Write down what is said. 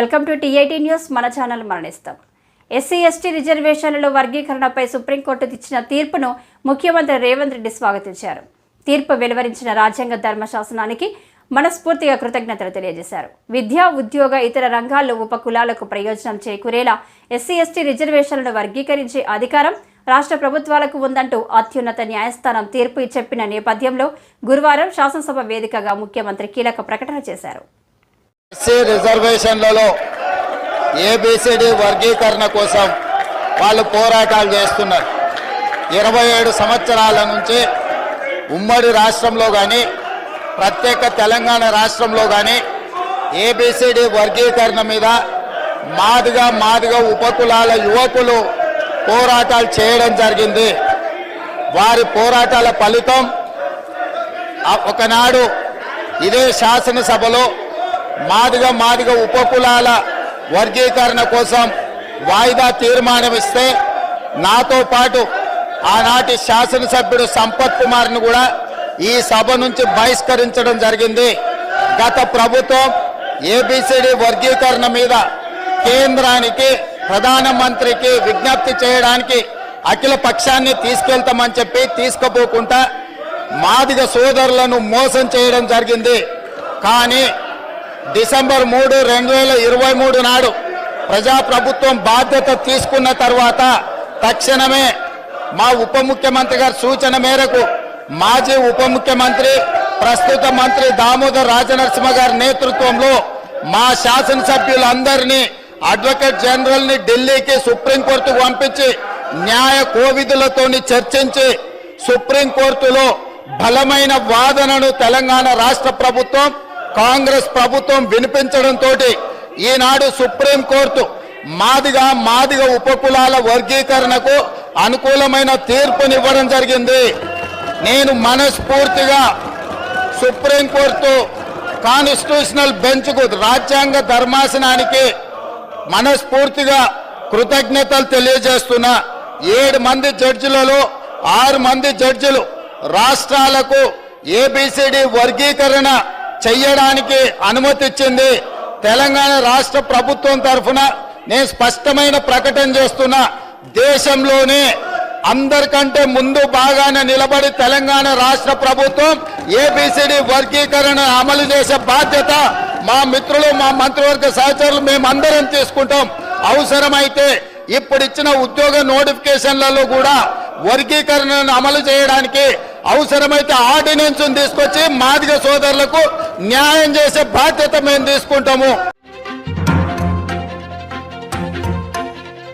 Welcome to TIT news. మన channel మరణిస్తాం. SC ST రిజర్వేషన్లలో వర్గీకరణపై సుప్రీంకోర్టు ఇచ్చిన తీర్పును ముఖ్యమంత్రి రేవంత్ రెడ్డి స్వాగతించారు. తీర్పు వెలువరించిన రాజ్యాంగ ధర్మశాసనానికి మనస్ఫూర్తిగా కృతజ్ఞతలు తెలియజేశారు. విద్యా ఉద్యోగ ఇతర రంగాల్లో ఉపకులాలకు ప్రయోజనం చేకూరేలా ఎస్సీ ఎస్టీ రిజర్వేషన్లను వర్గీకరించే అధికారం రాష్ట్ర ప్రభుత్వాలకు ఉందంటూ అత్యున్నత న్యాయస్థానం తీర్పు చెప్పిన నేపథ్యంలో గురువారం శాసనసభ వేదికగా ముఖ్యమంత్రి కీలక ప్రకటన చేశారు. ఎస్సీ రిజర్వేషన్లలో ఏబిసిడి వర్గీకరణ కోసం వాళ్ళు పోరాటాలు చేస్తున్నారు. ఇరవై ఏడు సంవత్సరాల నుంచి ఉమ్మడి రాష్ట్రంలో కానీ ప్రత్యేక తెలంగాణ రాష్ట్రంలో కానీ ఏబిసిడి వర్గీకరణ మీద మాదిగా మాదిగా ఉపకులాల యువకులు పోరాటాలు చేయడం జరిగింది. వారి పోరాటాల ఫలితం ఒకనాడు ఇదే శాసనసభలో మాదిగా మాదిగా ఉపకులాల వర్గీకరణ కోసం వాయిదా తీర్మానం ఇస్తే నాతో పాటు ఆనాటి శాసనసభ్యుడు సంపత్ కుమార్ను కూడా ఈ సభ నుంచి బహిష్కరించడం జరిగింది. గత ప్రభుత్వం ఏబిసిడి వర్గీకరణ మీద కేంద్రానికి ప్రధానమంత్రికి విజ్ఞప్తి చేయడానికి అఖిల పక్షాన్ని తీసుకెళ్తామని చెప్పి తీసుకుపోకుండా మాదిగ సోదరులను మోసం చేయడం జరిగింది. కానీ డిసెంబర్ మూడు రెండు వేల ఇరవై మూడు నాడు ప్రజాప్రభుత్వం బాధ్యత తీసుకున్న తర్వాత తక్షణమే మా ఉప ముఖ్యమంత్రి గారి సూచన మేరకు మాజీ ఉప ముఖ్యమంత్రి ప్రస్తుత మంత్రి దామోదర్ రాజనరసింహ గారి నేతృత్వంలో మా శాసనసభ్యులందరినీ అడ్వకేట్ జనరల్ని ఢిల్లీకి సుప్రీంకోర్టుకు పంపించి న్యాయ కోవిధులతోని చర్చించి సుప్రీంకోర్టులో బలమైన వాదనను తెలంగాణ రాష్ట్ర ప్రభుత్వం కాంగ్రెస్ ప్రభుత్వం వినిపించడంతో ఈనాడు సుప్రీంకోర్టు మాదిగా మాదిగ ఉపకులాల వర్గీకరణకు అనుకూలమైన తీర్పునివ్వడం జరిగింది. నేను మనస్ఫూర్తిగా సుప్రీంకోర్టు కాన్స్టిట్యూషనల్ బెంచ్కు రాజ్యాంగ ధర్మాసనానికి మనస్ఫూర్తిగా కృతజ్ఞతలు తెలియజేస్తున్నా. ఏడు మంది జడ్జిలలో ఆరు మంది జడ్జిలు రాష్ట్రాలకు ఏబిసిడి వర్గీకరణ చెయ్యడానికి అనుమతి ఇచ్చింది తెలంగాణ రాష్ట్ర ప్రభుత్వం తరఫున. నేను స్పష్టమైన ప్రకటన చేస్తున్నా దేశంలోనే అందరికంటే ముందు బాగానే నిలబడి తెలంగాణ రాష్ట్ర ప్రభుత్వం ఏబిసిడి వర్గీకరణ అమలు చేసే బాధ్యత మా మిత్రులు మా మంత్రివర్గ సహచరులు మేమందరం తీసుకుంటాం. అవసరమైతే ఇప్పుడు ఇచ్చిన ఉద్యోగ నోటిఫికేషన్లలో కూడా వర్గీకరణను అమలు చేయడానికి అవసరమైతే ఆర్డినెన్స్ తీసుకొచ్చి మాదిగ సోదరులకు న్యాయం చేసే బాధ్యత మేము తీసుకుంటాము.